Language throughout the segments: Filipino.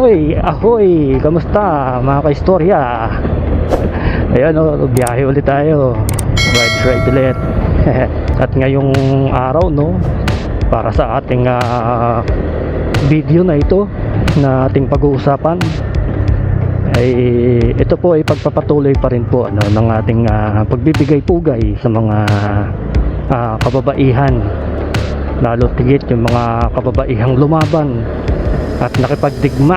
Ahoy! Ahoy! Kamusta mga kaistorya? Ayan o, biyahe ulit tayo. Ride ride ulit. At ngayong araw no, para sa ating ah, video na ito na ating pag-uusapan ay ito po ay pagpapatuloy pa rin po ano, ng ating ah, pagbibigay-pugay sa mga ah, kababaihan lalo tigit yung mga kababaihang lumaban at nakipagdigma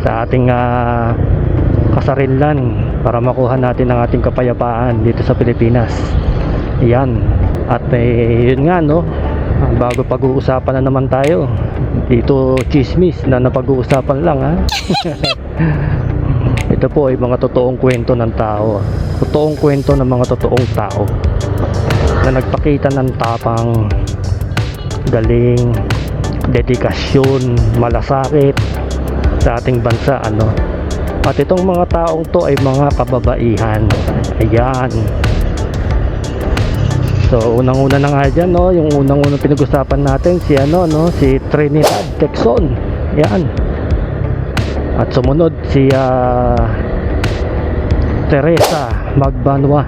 sa ating ah, kasarinlan para makuha natin ang ating kapayapaan dito sa Pilipinas. Yan. At eh, yun nga no, ah, bago pag-uusapan na naman tayo. Dito chismis na napag-uusapan lang ha. Ito po ay mga totoong kwento ng tao. Totoong kwento ng mga totoong tao na nagpakita ng tapang, galing, dedikasyon, malasakit sa ating bansa ano. At itong mga taong to ay mga kababaihan. Ayan. So unang-una na nga dyan no, yung unang-unang pinag-usapan natin si ano no, si Trinidad Texon. Yan. At sumunod si ah, Teresa Magbanwa.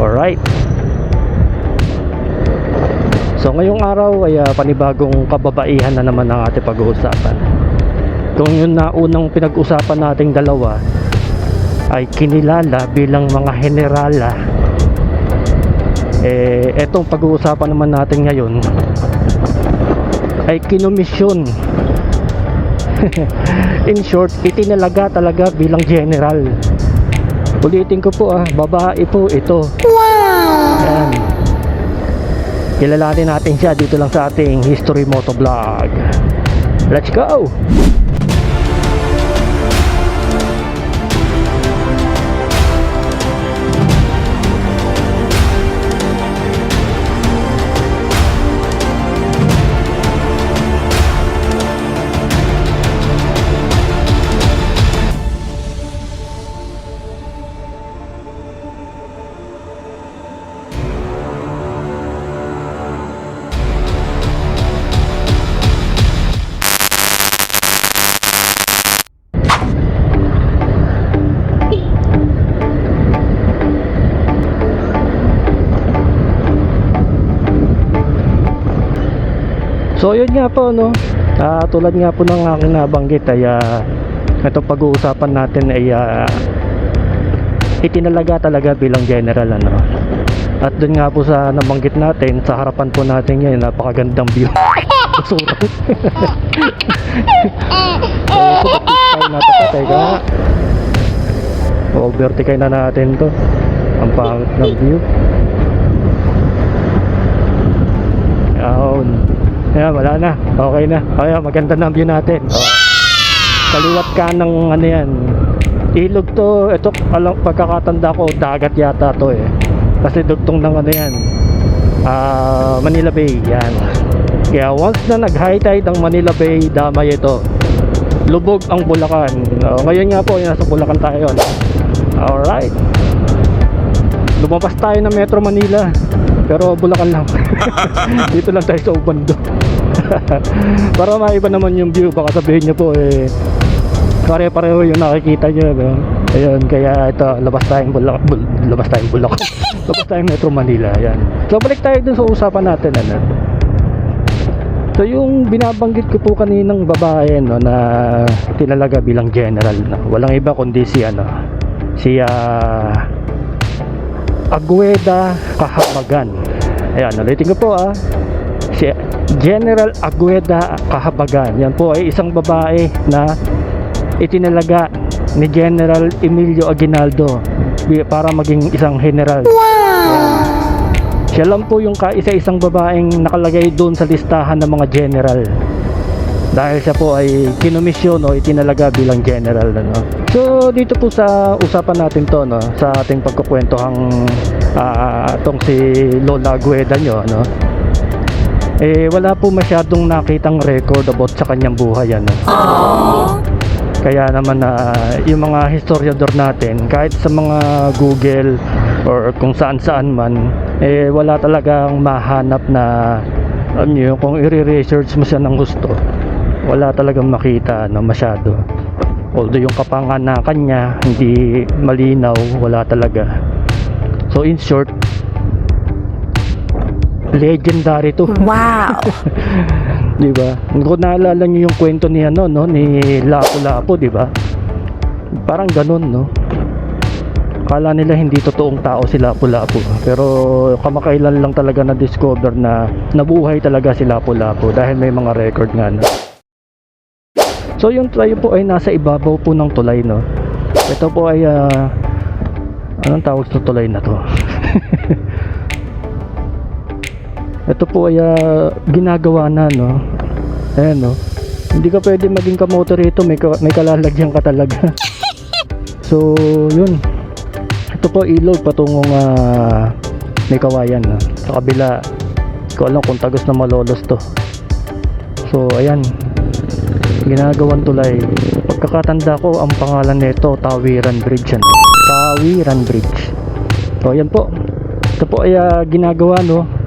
Alright. So ngayong araw ay ah, panibagong kababaihan na naman ang ating pag-uusapan. Kung yun na unang pinag-usapan nating dalawa ay kinilala bilang mga generala eh etong pag-uusapan naman natin ngayon ay kinomisyon in short itinalaga talaga bilang general. Ulitin ko po ah babae po ito. Wow kilalanin natin siya dito lang sa ating history moto vlog let's go So yun nga po no. Ah, tulad nga po ng aking nabanggit ay ah, itong pag-uusapan natin ay ah, itinalaga talaga bilang general ano. At dun nga po sa nabanggit natin, sa harapan po natin ngayon, napakagandang view. Susurat. so, na to, teka. Overtikay na natin to. Ang pangit ng view. Yun. Ayan, wala na. Okay na. Ayan, maganda na ang view natin. Oh. Kaliwat ka ng ano yan. Ilog to. Ito, alam, pagkakatanda ko, dagat yata to eh. Kasi dugtong ng ano yan. Ah, Manila Bay. Yan. Kaya once na nag-high tide ang Manila Bay, damay ito. Lubog ang Bulacan. Oh, ngayon nga po, nasa Bulacan tayo. Alright. Lumabas tayo ng Metro Manila. Pero Bulacan lang. Dito lang tayo sa Ubando. Para maiba naman yung view, baka sabihin nyo po eh pare-pareho yung nakikita nyo. No? Ayun, kaya ito, labas tayong Bulacan. Bul- labas tayong Bulacan. labas tayong Metro Manila. Ayan. So balik tayo dun sa usapan natin. Ano? So yung binabanggit ko po kaninang babae no, na tinalaga bilang general. No? Walang iba kundi si ano, si ah, Agueda Kahabagan. Ayan, ulitin ko po ah. Si General Agueda Kahabagan. Yan po ay isang babae na itinalaga ni General Emilio Aguinaldo para maging isang general. Wow! Siya lang po yung kaisa-isang babaeng nakalagay doon sa listahan ng mga general. Dahil siya po ay kinomisyon o itinalaga bilang general ano. So dito po sa usapan natin to no, sa ating pagkukwentohang ah, tong si Lola Agueda nyo no. Eh wala po masyadong nakitang record about sa kanyang buhay ano. Kaya naman na yung mga historiador natin kahit sa mga Google or kung saan-saan man eh wala talagang mahanap na alam niyo kung i-research mo siya ng gusto wala talagang makita no, masyado. Although yung kapanganakan niya hindi malinaw, wala talaga. So in short, legendary to. Wow. di ba? Kung naalala niyo yung kwento ni ano no ni Lapu-Lapu, di ba? Parang ganun, no? Kala nila hindi totoong tao si Lapu-Lapu. Pero kamakailan lang talaga na discover na nabuhay talaga si Lapu-Lapu dahil may mga record nga no. So yung tayo po ay nasa ibabaw po ng tulay, no? Ito po ay ah, anong tawag sa tulay na to? Ito po ay ah, ginagawa na, no? Ayan, no? Hindi ka pwede maging kamotor rito, may, ka- may kalalagyan ka talaga. so, yun. Ito po ilog patungong ah, may kawayan, no? Sa kabila, ko alam kung tagos na malolos to. So, ayan. Ginagawan tulay. Pagkakatanda ko, ang pangalan nito, Tawiran Bridge. Ano? Tawiran Bridge. So, ayan po. Ito po ay ah, ginagawa, no?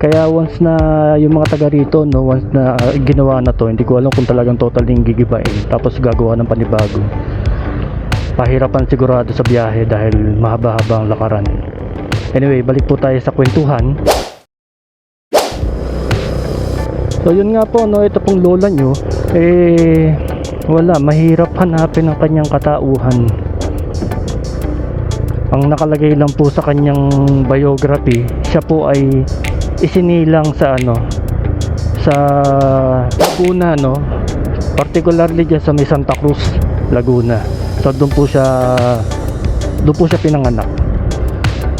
Kaya once na yung mga taga rito, no, once na uh, ginawa na to, hindi ko alam kung talagang totally gigibain. Tapos gagawa ng panibago. Pahirapan sigurado sa biyahe dahil mahaba-haba ang lakaran. Anyway, balik po tayo sa kwentuhan. So yun nga po, no, ito pong lola nyo, eh, wala, mahirap hanapin ang kanyang katauhan. Ang nakalagay lang po sa kanyang biography, siya po ay isinilang sa ano sa Laguna no? Particularly dyan sa may Santa Cruz Laguna. So doon po siya doon po siya pinanganak.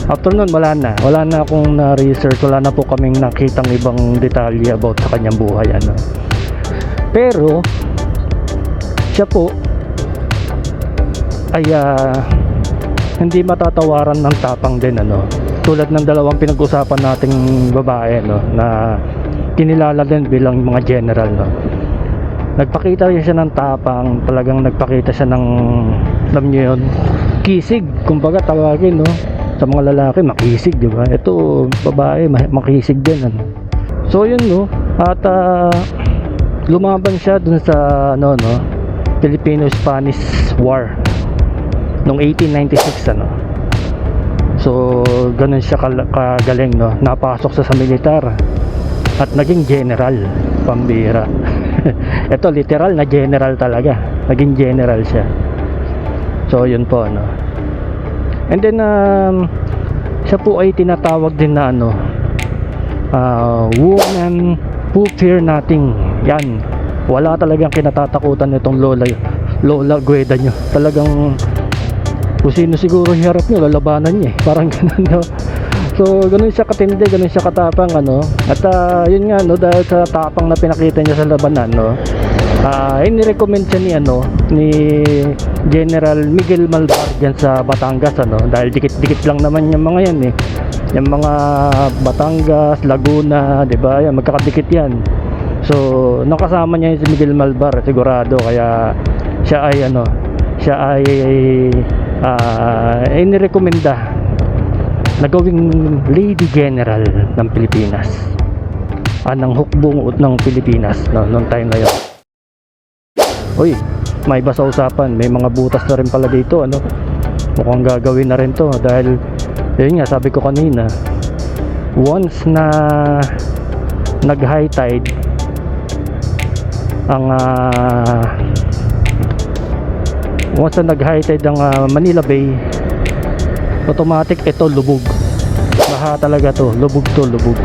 After nun wala na. Wala na akong na research wala na po kaming nakitang ibang detalye about sa kanyang buhay ano. Pero siya po ay ah, hindi matatawaran ng tapang din ano tulad ng dalawang pinag-usapan nating babae no na kinilala din bilang mga general no. Nagpakita siya ng tapang talagang nagpakita siya ng alam niyo yun kisig kumbaga tawagin no sa mga lalaki makisig di ba? Ito babae ma- makisig din ano. So yun no at ah, lumaban siya dun sa ano no Filipino-Spanish War noong 1896 ano So, ganun siya kagaling, no? Napasok sa sa militar at naging general, pambira. Ito, literal na general talaga. Naging general siya. So, yun po, no? And then, um, siya po ay tinatawag din na, ano, uh, woman who fear nothing. Yan. Wala talagang kinatatakutan nitong Lola, Lola Gueda nyo. Talagang kung sino siguro hiharap nyo, lalabanan niya eh. Parang ganun, no? So, ganun siya katindi, ganun siya katapang, ano? At ah, yun nga, no, dahil sa tapang na pinakita niya sa labanan, no? Ah, inirecommend siya ni, ano, ni General Miguel Malvar dyan sa Batangas, ano? Dahil dikit-dikit lang naman yung mga yan, eh. Yung mga Batangas, Laguna, di ba? Yan, magkakadikit yan. So, nakasama niya si Miguel Malvar, sigurado. Kaya, siya ay, ano, siya ay uh, inirekomenda na gawing Lady General ng Pilipinas. Ah, ng hukbong ng Pilipinas no, noong time na yun. Uy may iba sa usapan. May mga butas na rin pala dito ano? Mukhang gagawin na rin to dahil yun nga sabi ko kanina once na nag high tide ang ah, once na nag high tide ang ah, Manila Bay automatic ito lubog. Baha talaga to lubog to lubog.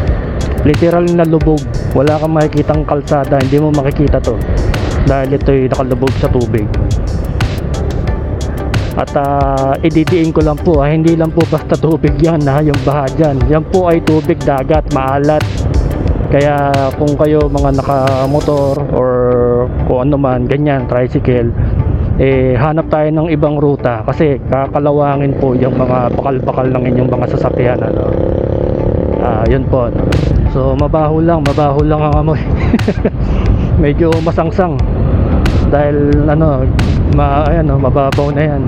Literal na lubog. Wala kang makikitang kalsada hindi mo makikita to. Dahil ito'y nakalubog sa tubig. At ah, ididiin ko lang po ah, hindi lang po basta tubig yan ha, yung baha dyan. Yan po ay tubig dagat maalat. Kaya kung kayo mga nakamotor or kung ano man ganyan tricycle eh hanap tayo ng ibang ruta kasi kakalawangin po yung mga bakal-bakal ng inyong mga sasakyan ano. Ah, yun po. no. So mabaho lang, mabaho lang ang amoy. Medyo masangsang dahil ano, ma ayan, no, mababaw na yan.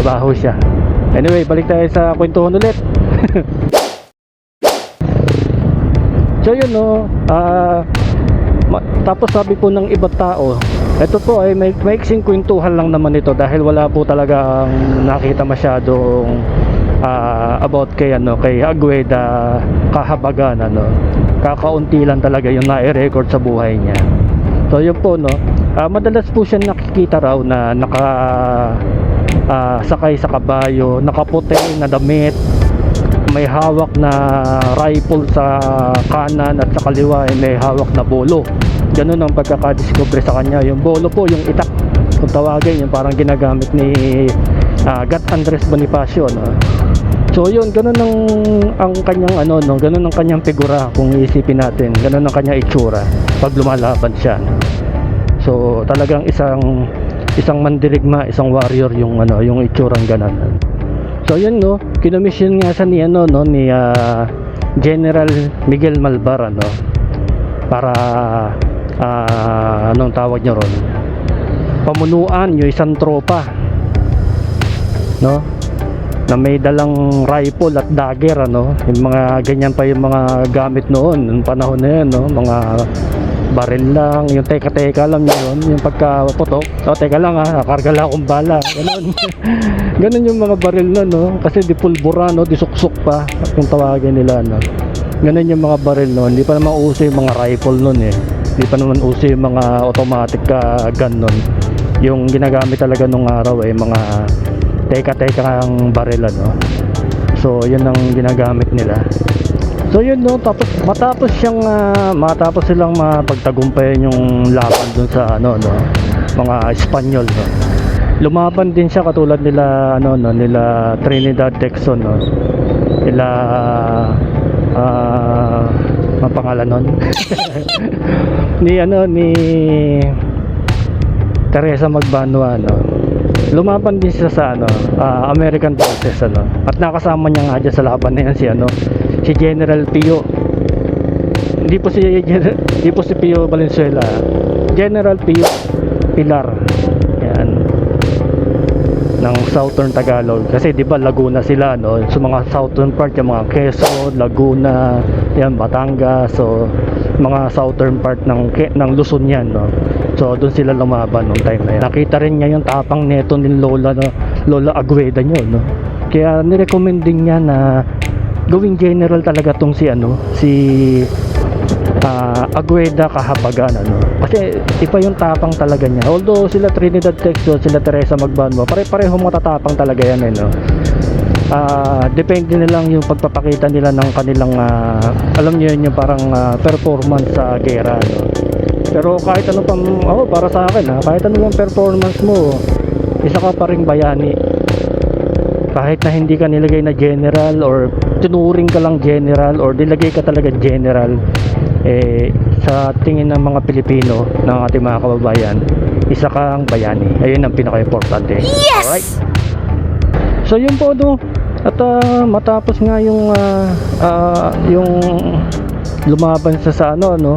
Mabaho siya. Anyway, balik tayo sa kwentuhan ulit. so yun no, ah Ma- tapos sabi po ng ibang tao, ito po ay may maiksing kwentuhan lang naman ito dahil wala po talagang nakita masyadong ah, about kay ano kay Agueda kahabagan ano. Kakaunti lang talaga yung na-record sa buhay niya. So yun po no. Ah, madalas po siya nakikita raw na naka ah, sakay sa kabayo, nakaputi na damit, may hawak na rifle sa kanan at sa kaliwa ay may hawak na bolo. Ganun ang pagkakadiscover sa kanya. Yung bolo po, yung itak, kung tawagin, yung parang ginagamit ni ah, Gat Andres Bonifacio. No? So yun, ganun ang, ang kanyang ano, no? ganun ang kanyang figura kung iisipin natin. Ganun ang kanyang itsura pag lumalaban siya. So talagang isang isang mandirigma, isang warrior yung ano, yung itsurang ganun. So yun no, kinomission nga sa ni ano no ni ah, General Miguel Malbar ano para ah, anong tawag niya ron? Pamunuan yung isang tropa. No? Na may dalang rifle at dagger ano, yung mga ganyan pa yung mga gamit noon nung panahon na yun no, mga baril lang, yung teka-teka alam niyo yun, yung pagkaputok, oh teka lang ha, karga lang akong bala, ganun. ganun yung mga baril na no, kasi di pulbura no, di suksok pa, kung tawagin nila no. Ganun yung mga baril no, hindi pa naman uso yung mga rifle nun eh. Hindi pa naman uso yung mga automatic ah, gun nun. Yung ginagamit talaga nung araw eh, mga teka-teka ang baril ano. So, yun ang ginagamit nila. So yun no, tapos matapos siyang ah, matapos silang mapagtagumpayan yung laban dun sa ano no, mga Espanyol no. Lumaban din siya katulad nila ano no, nila Trinidad Dexon no. Nila ah ang pangalan nun? ni ano ni Teresa Magbanwa no. Lumaban din siya sa ano, ah, American Forces ano. At nakasama niya nga dyan sa laban na yan si ano, si General Pio. Hindi po si hindi po si Pio Valenzuela. General Pio Pilar. Yan. Ng Southern Tagalog kasi 'di ba Laguna sila no. So mga southern part yung mga Quezon, Laguna, yan Batangas. So mga southern part ng ng Luzon yan no. So doon sila lumaban nung time na yan. Nakita rin niya yung tapang neto ni Lola no, Lola Agueda niyo no. Kaya nirecommend din niya na gawing general talaga tong si ano, si ah, Agueda Kahabagan ano. Kasi iba yung tapang talaga niya. Although sila Trinidad Texas, sila Teresa Magbanwa, pare-pareho matatapang talaga yan eh no. Ah, depende na lang yung pagpapakita nila ng kanilang ah, alam niyo yun yung parang ah, performance sa gera no. Pero kahit ano pang oh, para sa akin ha, kahit ano pang performance mo, isa ka pa ring bayani kahit na hindi ka nilagay na general or tinuring ka lang general or nilagay ka talaga general eh sa tingin ng mga Pilipino ng ating mga kababayan isa kang bayani. Ayun ang pinaka-importante. Yes! alright. So yun po no? At ah, matapos nga yung ah, ah, yung lumaban sa sa ano no?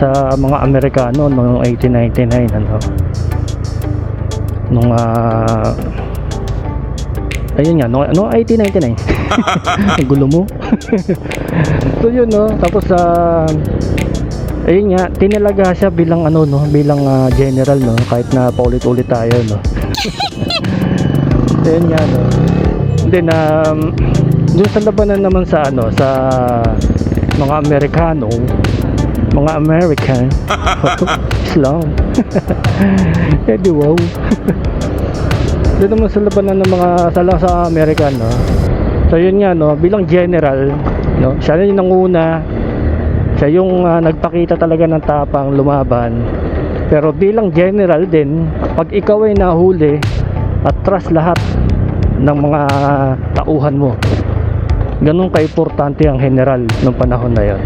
Sa mga Amerikano noong 1899 ano? Nung ah ayun nga no, no 1899 ang gulo mo. So yun no tapos sa ayun nga tinalaga siya bilang ano no bilang ah, general no kahit na paulit-ulit tayo no. So yun nga no. Then um, dun sa labanan naman sa ano sa mga Amerikano mga American. Islam. Eh di wow doon naman sa labanan ng mga sala sa American no. So yun nga no, bilang general no, siya yung nanguna. Siya yung ah, nagpakita talaga ng tapang lumaban. Pero bilang general din, pag ikaw ay nahuli at trust lahat ng mga tauhan mo. Ganun ka-importante ang general nung panahon na yon.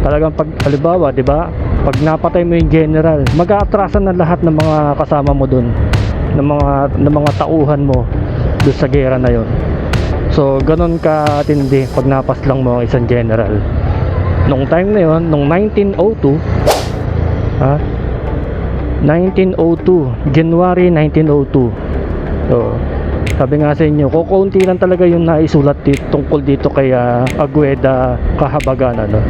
Talagang pag halimbawa, 'di ba? Pag napatay mo yung general, mag-aatrasan na lahat ng mga kasama mo doon ng mga ng mga tauhan mo doon sa gera na yon. So, ganun ka tindi pag napas lang mo ang isang general. Nung time na yon, nung 1902, ha? 1902, January 1902. So, sabi nga sa inyo, kukunti lang talaga yung naisulat dito, tungkol dito kay ah, Agueda Kahabagan ano.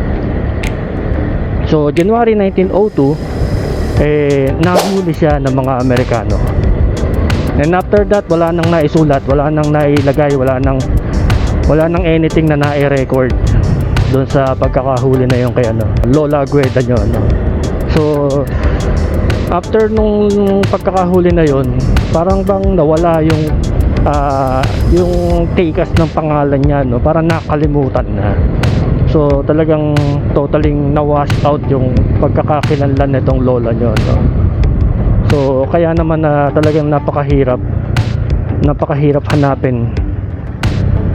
So, January 1902, eh, nahuli siya ng mga Amerikano. And after that, wala nang naisulat, wala nang nailagay, wala nang wala nang anything na nai-record doon sa pagkakahuli na yung kay ano, Lola Agueda nyo, ano. So, after nung pagkakahuli na yon parang bang nawala yung ah, yung tikas ng pangalan niya no parang nakalimutan na so talagang totaling na-wash out yung pagkakakilanlan nitong lola nyo no so kaya naman na talagang napakahirap napakahirap hanapin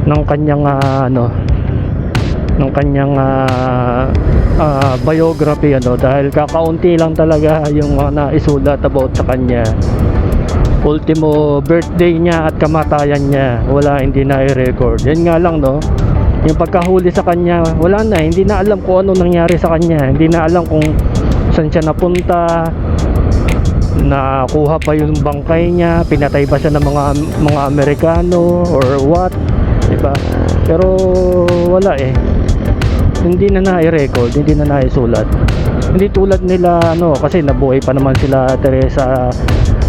ng kanyang ah, ano ng kanyang ah, ah, biography ano dahil kakaunti lang talaga yung mga naisulat about sa kanya. Ultimo birthday niya at kamatayan niya wala hindi na i-record. Yan nga lang no? Yung pagkahuli sa kanya wala na. Hindi na alam kung ano nangyari sa kanya. Hindi na alam kung saan siya napunta nakuha pa yung bangkay niya pinatay ba siya ng mga mga Amerikano or what diba pero wala eh hindi na na-record, hindi na naisulat. Hindi tulad nila ano kasi nabuhay pa naman sila Teresa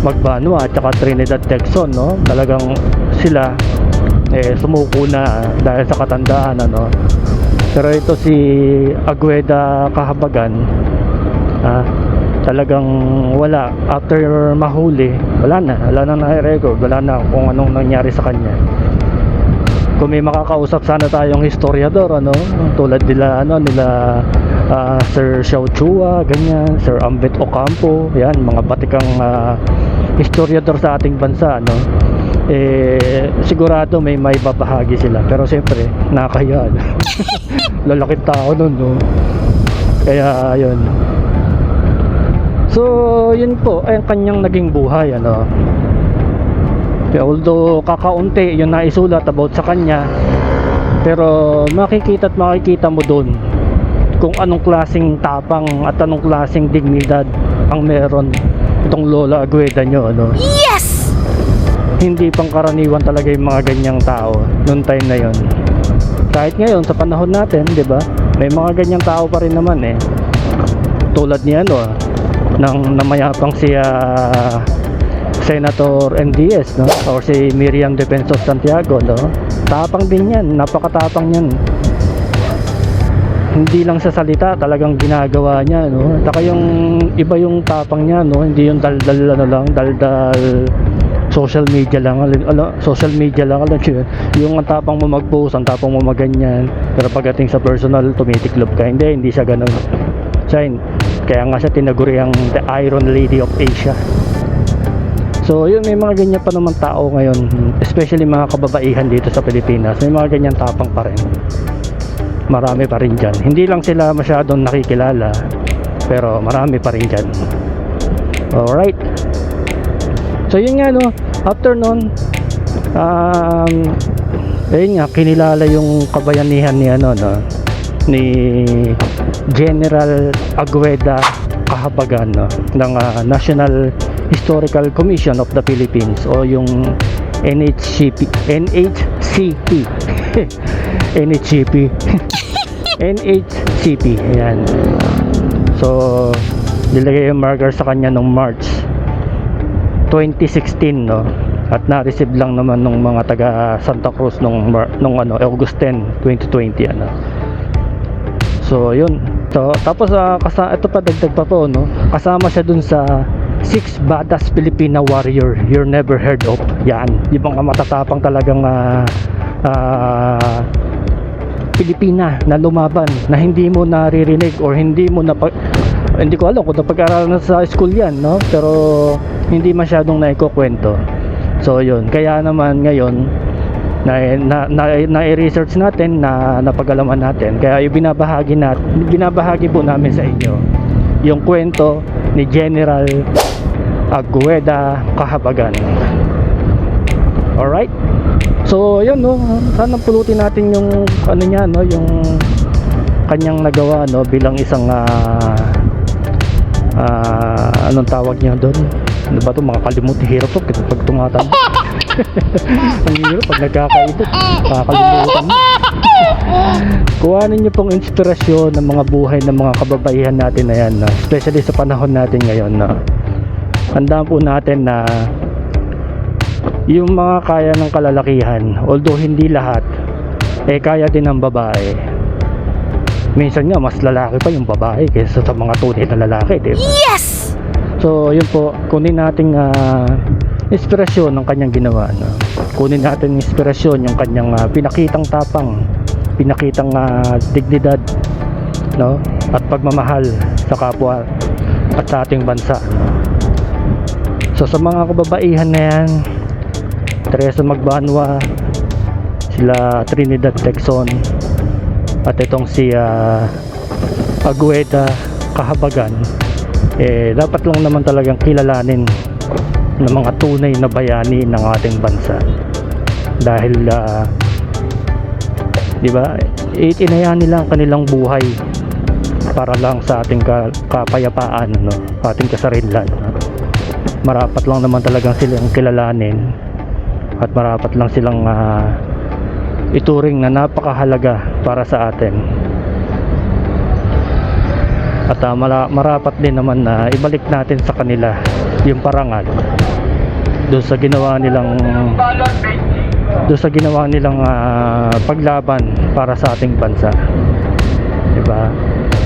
Magbanwa at saka Trinidad Texon no. Talagang sila eh sumuko na dahil sa katandaan ano. Pero ito si Agueda Kahabagan ah, talagang wala. After mahuli wala na. Wala na na-record wala na kung anong nangyari sa kanya. Kung may makakausap sana tayong historiador ano? Tulad nila ano nila ah, Sir Xiao Chua ganyan Sir Ambet Ocampo yan mga batikang ah, historiador sa ating bansa ano? Eh sigurado may may babahagi sila. Pero siyempre nakakahiya ano. lalaking tao nun no? Kaya yun so yun po ay ang kanyang naging buhay ano kaya although kakaunti yung naisulat about sa kanya pero makikita at makikita mo doon kung anong klaseng tapang at anong klaseng dignidad ang meron itong Lola Agueda nyo ano? Yes! hindi pangkaraniwan talaga yung mga ganyang tao noong time na yon kahit ngayon sa panahon natin di ba may mga ganyang tao pa rin naman eh tulad ni ano ng namayapang si ah, Senator NDS no? Or si Miriam Defensor Santiago no? Tapang din yan. Napakatapang yan. Hindi lang sa salita talagang ginagawa niya no? Saka yung iba yung tapang niya no? Hindi yung daldal ano lang daldal social media lang. Ala, social media lang. Alam yun. yung ang tapang mo mag-post ang tapang mo maganyan pero pagdating sa personal tumitiklop ka. Hindi hindi siya ganun hin- kaya nga siya tinaguri ang the Iron Lady of Asia. So yun may mga ganyan pa naman tao ngayon especially mga kababaihan dito sa Pilipinas may mga ganyan tapang pa rin. Marami pa rin dyan. Hindi lang sila masyadong nakikilala pero marami pa rin dyan. Alright. So yun nga no? After nun um, ayun nga kinilala yung kabayanihan ni ano no? Ni General Agueda Kahabagan ng ah, National Historical Commission of the Philippines o yung NHCP NHCP NHCP NHCP ayan. So nilagay yung marker sa kanya nung March 2016 no at na-receive lang naman nung mga taga Santa Cruz nung nung ano August 10 2020 ano So, yun. So, tapos ah, kasa ito pa dagdag pa po, no. Kasama siya dun sa Six Badass Filipina Warrior You're Never Heard of. Yan. Yung mga matatapang talagang ah, ah, Pilipina na lumaban na hindi mo naririnig or hindi mo na hindi ko alam kung napag-aralan na sa school yan, no? Pero hindi masyadong naikukwento. So, yun. Kaya naman ngayon, na na na, na research natin na napagalaman natin. Kaya yung binabahagi natin binabahagi po namin sa inyo yung kwento ni General Agueda Kahabagan. Alright? So yun no? Sana pulutin natin yung ano niya no? Yung kanyang nagawa no? Bilang isang ah ah, anong tawag niya doon? Ano ba to mga kalimut hirap to. Pag tumatanda ang hirap pag nagkakaisip makakalimutan mo Kuhanin niyo pong inspirasyon ng mga buhay ng mga kababaihan natin na yan, no? especially sa panahon natin ngayon. No? Tandaan po natin na yung mga kaya ng kalalakihan, although hindi lahat, eh kaya din ng babae. Minsan nga, mas lalaki pa yung babae kaysa sa mga tunay na lalaki, di ba? Yes! So, yun po, kunin nating ah, inspirasyon ng kanyang ginawa. No? Kunin natin inspirasyon yung kanyang ah, pinakitang tapang, pinakitang ah, dignidad, no? At pagmamahal sa kapwa at sa ating bansa. So, sa mga kababaihan na yan, Teresa Magbanwa, sila Trinidad Texon, at itong si ah, Agueda Kahabagan, eh dapat lang naman talagang kilalanin ng mga tunay na bayani ng ating bansa. Dahil ah, di ba itinaya nila ang kanilang buhay para lang sa ating ka- kapayapaan no ating kasarinlan marapat lang naman talagang silang kilalanin at marapat lang silang ah, ituring na napakahalaga para sa atin. At mara- marapat din naman na ibalik natin sa kanila yung parangal doon sa ginawa nilang doon sa ginawa nilang ah, paglaban para sa ating bansa. 'Di ba?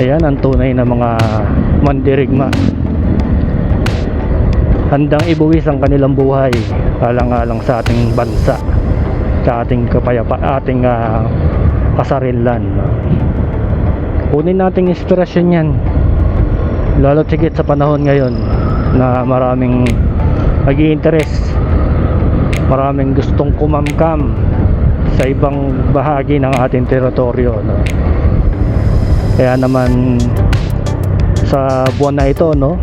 Ayan ang tunay na mga mandirigma. Handang ibuwis ang kanilang buhay alang-alang sa ating bansa, sa ating kapayapa, ating kasarinlan. no? Kunin nating inspirasyon yan. Lalo tigit sa panahon ngayon na maraming nag interest maraming gustong kumamkam sa ibang bahagi ng ating teritoryo. No? Kaya naman sa buwan na ito, no,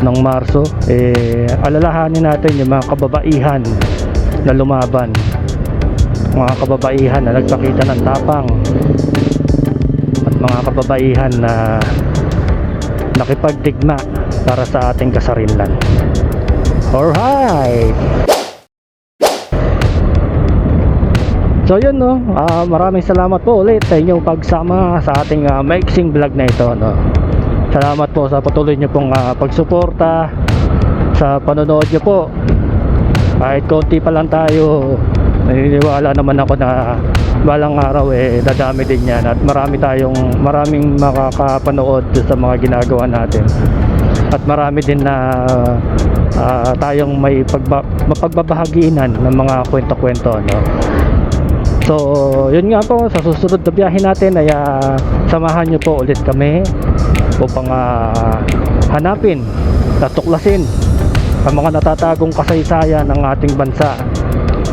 ng Marso, eh, alalahanin natin yung mga kababaihan na lumaban. Mga kababaihan na nagpakita ng tapang at mga kababaihan na nakipagdigma para sa ating kasarinlan. Alright! So yun no, Ah, maraming salamat po ulit sa inyong pagsama sa ating ah, mixing vlog na ito no. Salamat po sa patuloy niyo pong ah, pagsuporta sa panonood niyo po. Kahit konti pa lang tayo, naniniwala naman ako na balang araw eh dadami din yan at marami tayong maraming makakapanood sa mga ginagawa natin. At marami din na ah, tayong may pagba, mapagbabahaginan ng mga kwento-kwento no. So, yun nga po, sa susunod na biyahe natin ay ah, samahan nyo po ulit kami upang ah, hanapin, natuklasin ang mga natatagong kasaysayan ng ating bansa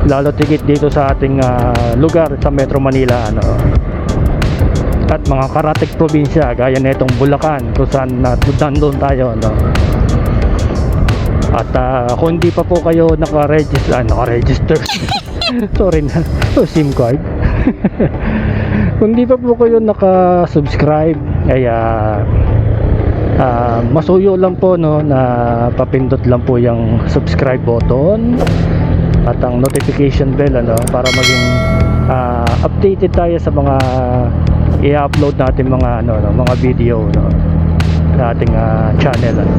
lalo tigit dito sa ating ah, lugar sa Metro Manila ano at mga karatik probinsya gaya nitong Bulacan kung saan na nandun tayo no at ah, kung hindi pa po kayo naka-register, ah, naka-register. Sorry na. So, SIM card. kung hindi pa po kayo naka-subscribe, ay ah, ah, masuyo lang po no na papindot lang po yung subscribe button at ang notification bell ano para maging ah, updated tayo sa mga i-upload natin mga ano no, mga video no sa ating ah, channel ano.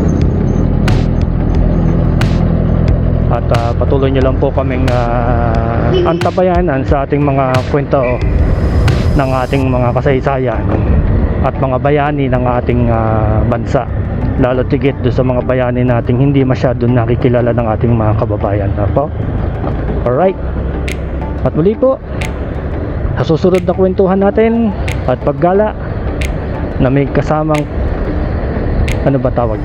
At ah, patuloy nyo lang po kaming uh, antabayanan sa ating mga kwento ng ating mga kasaysayan at mga bayani ng ating ah, bansa. Lalo tigit doon sa mga bayani nating hindi masyado nakikilala ng ating mga kababayan. Na po? Alright. At muli po, sa susunod na kwentuhan natin at paggala na may kasamang ano ba tawag?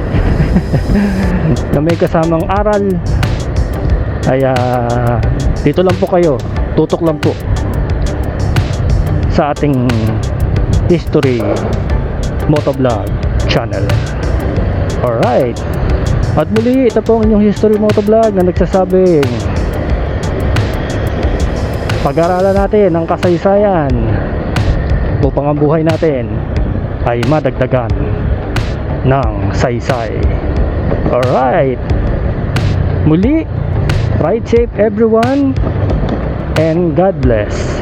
na may kasamang aral. Ay ah, dito lang po kayo. Tutok lang po sa ating history motovlog channel. Alright. At muli ito po ang inyong history motovlog na nagsasabing pag-aralan natin ang kasaysayan upang ang buhay natin ay madagdagan ng saysay alright muli Ride safe everyone and God bless.